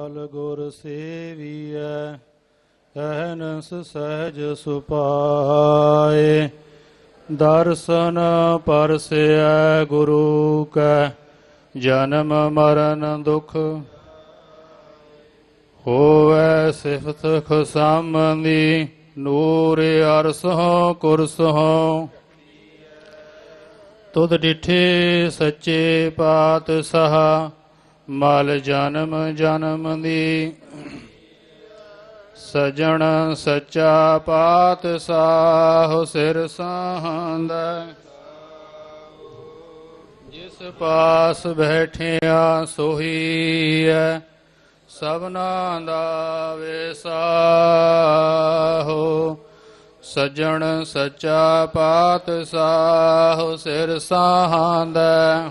ਕਾਲ ਗੁਰ ਸੇਵੀਐ ਅਹਨਸ ਸਹਿਜ ਸੁਪਾਏ। ਦਰਸ਼ਨ ਪਰਸੈ ਗੁਰੂ ਕੈ, ਜਨਮ ਮਰਨ ਦੁਖ ਹੋਵੈ ਸਿਫਤ ਖਸਮੰਦੀ ਨੂਰ ਅਰਸਹੁ ਕੁਰਸਹੁ। ਤੁਧ ਡਿਠੇ ਸੱਚੇ ਪਾਤਸ਼ਾਹ ਮਲ ਜਨਮ ਜਨਮ ਦੀ। ਸਜਣ ਸੱਚਾ ਪਾਤ ਪਾਤਸ਼ਾਹ ਸਿਰ ਸਾਹੰਦਾ। ਜਿਸ ਪਾਸ ਬੈਠਿਆ ਸੋਹੀ ਹੈ ਸਭਨਾ ਦਾ ਵੇਸਾਹੋ। ਸਜਣ ਸੱਚਾ ਪਾਤ ਪਾਤਸ਼ਾਹ ਸਿਰ ਸਾਹੰਦਾ।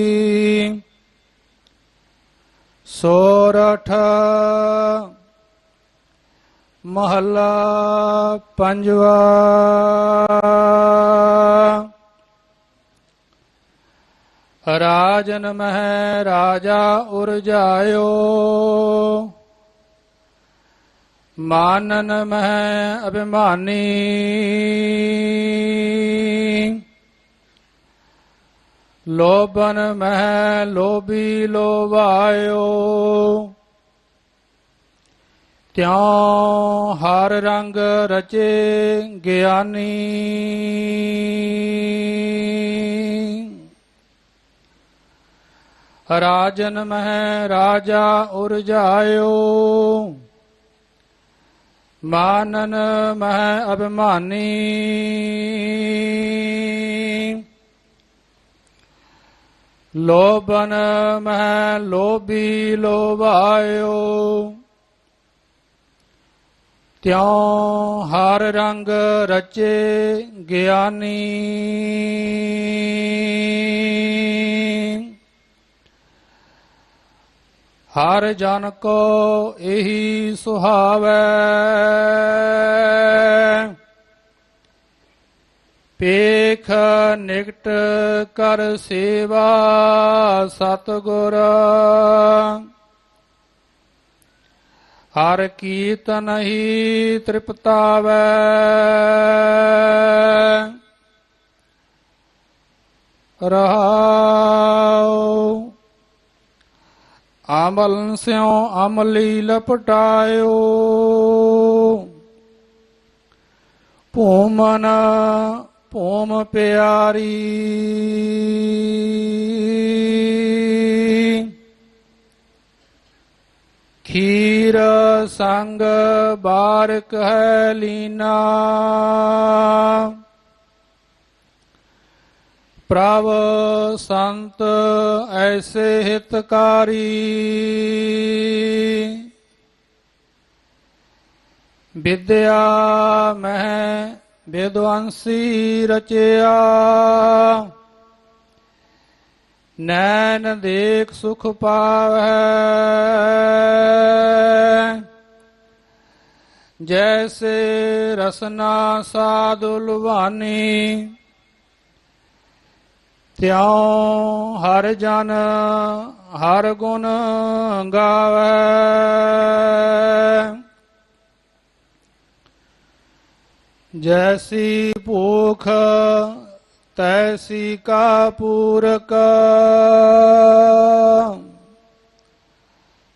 ਸੋਰਠ ਮਹੱਲਾ ਪੰਜਵਾ। ਰਾਜਨ ਮਹਿ ਰਾਜਾ ਉਰਜਾਇਓ। ਮਾਨਨ ਮਹਿ ਅਭਿਮਾਨੀ। ਲੋਭਨ ਮਹਿ ਲੋਭੀ ਲੋਭਾਇਓ ਤਿਉ ਹਰ ਰੰਗ ਰਚੇ ਗਿਆਨੀ ਰਾਜਨ ਮਹਿ ਰਾਜਾ ਉਰਜਾਇਓ ਮਾਨਨ ਮਹਿ ਅਭਿਮਾਨੀ ਲੋਭਨ ਮਹਿ ਲੋਭੀ ਲੋਭਾਇਓ। ਤਿਉ ਹਰ ਰੰਗ ਰਚੇ ਗਿਆਨੀ। ਹਰ ਜਨ ਕੋ ਇਹੀ ਸੁਹਾਵੈ। ਪੇਖ ਨਿਕਟ ਕਰ ਸੇਵਾ ਸਤਗੁਰ। ਹਰ ਕੀਰਤਨ ਹੀ ਤ੍ਰਿਪਤਾਵੈ। ਰਹਾਉ। ਆਮਲ ਸਿਉ ਅਮਲੀ ਲਪਟਾਇਓ। ਭੂਮਨ ਭੂਮ ਪਿਆਰੀ। ਖੀਰ ਸੰਗ ਬਾਰਕ ਹੈ ਲੀਨਾ। ਪ੍ਰਭ ਸੰਤ ਐਸੇ ਹਿਤਕਾਰੀ। ਵਿਦਿਆ ਮਹਿ ਵਿਦਵੰਸੀ ਰਚਿਆ। ਨੈਣ ਦੇਖ ਸੁਖ ਪਾਵੈ। ਜੈਸੇ ਰਸਨਾ ਸਾਧੁ ਲੁਭਾਨੀ, ਤਿਉ ਹਰ ਜਨ ਹਰ ਗੁਣ ਗਾਵੇ। जैसी पोख तैसी का पूरक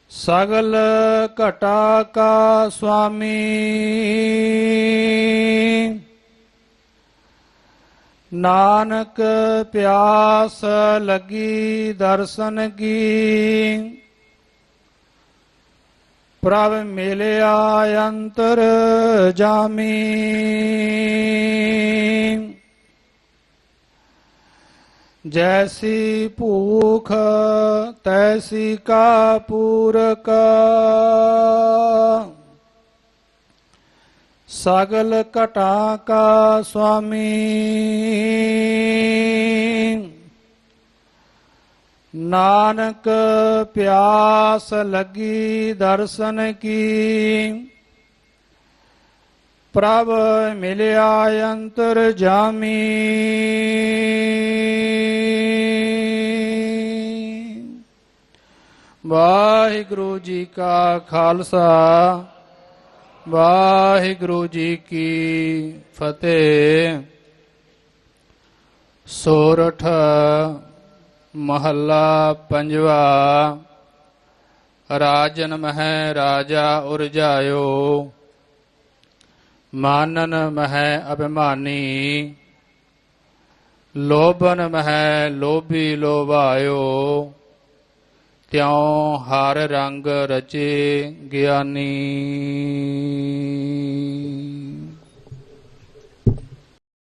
सगल कटा का स्वामी। नानक प्यास लगी दर्शन की। प्रभ मिलया अंतर जामी। जैसी पूख तैसी का पूरक। सगल कटा का स्वामी। ਨਾਨਕ ਪਿਆਸ ਲੱਗੀ ਦਰਸ਼ਨ ਕੀ ਪ੍ਰਭ ਮਿਲਿਆ ਅੰਤਰ ਜਾਮੀ ਵਾਹਿਗੁਰੂ ਜੀ ਕਾ ਖਾਲਸਾ ਵਾਹਿਗੁਰੂ ਜੀ ਕੀ ਫਤਿਹ ਸੋਰਠ ਮਹੱਲਾ ਪੰਜਵਾ, ਰਾਜਨ ਮਹਿ ਰਾਜਾ ਉਰਜਾਇਓ, ਮਾਨਨ ਮਹਿ ਅਭਿਮਾਨੀ, ਲੋਭਨ ਮਹਿ ਲੋਭੀ ਲੋਭਾਇਓ, ਤਿਉ ਹਰ ਰੰਗ ਰਚੇ ਗਿਆਨੀ।